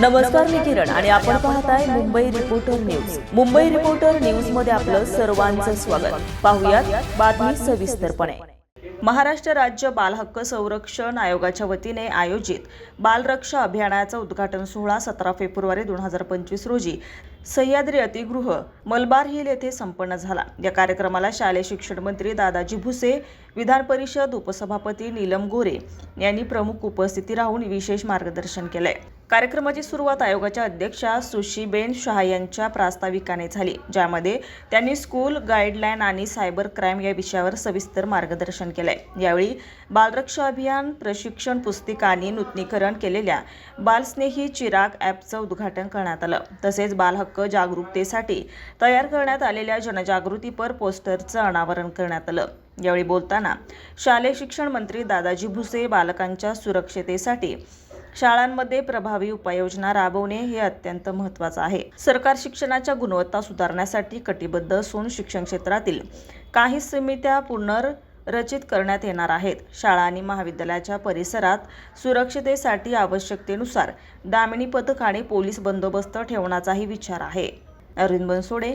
नमस्कार मी किरण आणि आपण पाहताय Mumbai reporter news Mumbai reporter न्यूजमध्ये आपलं सर्वांचं स्वागत. पाहुयात बातमी सविस्तरपणे. महाराष्ट्र राज्य बालहक्क संरक्षण आयोगाच्या वतीने आयोजित बालरक्षा अभियानाचा उद्घाटन सोहळा सतरा फेब्रुवारी दोन हजार पंचवीस रोजी सह्याद्री अतिगृह मलबार हिल येथे संपन्न झाला. या कार्यक्रमाला शालेय शिक्षण मंत्री दादाजी भुसे विधान परिषद उपसभापती नीलम गोरे यांनी प्रमुख उपस्थिती राहून विशेष मार्गदर्शन केलंय. कार्यक्रमाची सुरुवात आयोगाच्या अध्यक्षा सुशीबेन शहा यांच्या प्रास्ताविकाने झाली ज्यामध्ये त्यांनी स्कूल गाईडलाईन आणि सायबर क्राईम या विषयावर सविस्तर मार्गदर्शन केलंय. यावेळी बालरक्षा अभियान प्रशिक्षण पुस्तिका आणि नूतनीकरण केलेल्या बालस्नेही चिराग ॲपचं उद्घाटन करण्यात आलं. तसेच बालहक्क जागरूकतेसाठी तयार करण्यात आलेल्या जनजागृतीपर पोस्टरचं अनावरण करण्यात आलं. यावेळी बोलताना शालेय शिक्षण मंत्री दादाजी भुसे बालकांच्या सुरक्षतेसाठी शाळांमध्ये प्रभावी उपाययोजना राबवणे हे अत्यंत महत्त्वाचं आहे. सरकार शिक्षणाच्या गुणवत्ता सुधारण्यासाठी कटिबद्ध असून शिक्षण क्षेत्रातील काही समित्या पुनर्रचित करण्यात येणार आहेत. शाळा आणि महाविद्यालयाच्या परिसरात सुरक्षतेसाठी आवश्यकतेनुसार दामिनी पथक आणि पोलीस बंदोबस्त ठेवण्याचाही विचार आहे. Arvind Bansode